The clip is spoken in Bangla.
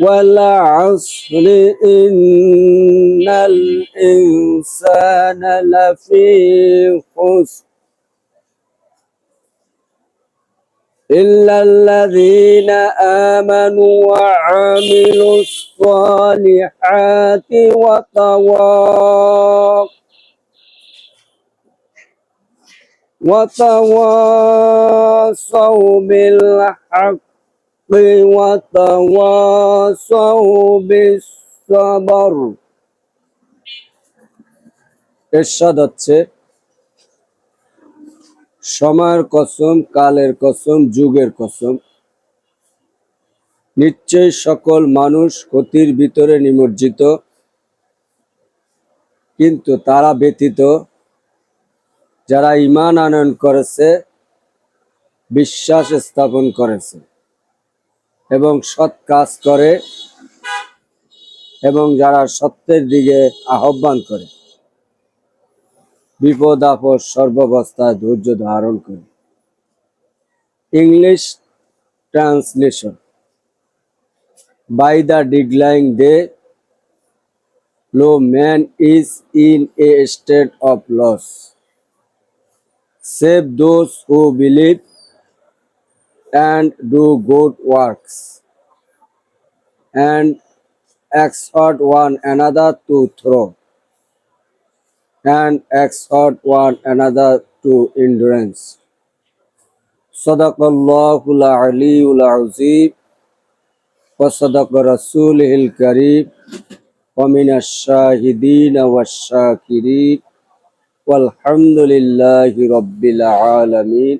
والعصر إن الإنسان لفي خسر إلا الذين آمنوا وعملوا الصالحات وتواصوا وتواصوا بالحق وتواصوا بالصبر এরশাদ হচ্ছে সময়ের কসম কালের কসম যুগের কসম নিশ্চয় সকল মানুষ ক্ষতির ভিতরে নিমজ্জিত কিন্তু তারা ব্যতীত যারা ইমান আনয়ন করেছে বিশ্বাস স্থাপন করেছে এবং সৎ কাজ করে এবং যারা সত্যের দিকে আহ্বান করে, বিপদ আপদ সর্বাবস্থায় ধৈর্য ধারণ করে। English translation by the ডিগ্লাইং they low man is in a state of loss save those who believe and do good works, and exhort one another to throw, and exhort one another to endurance. Sadaqallahul Aliyyul Azim. وصدق رسوله الكريم ومن الشاهدين والشاكرين والحمد لله رب العالمين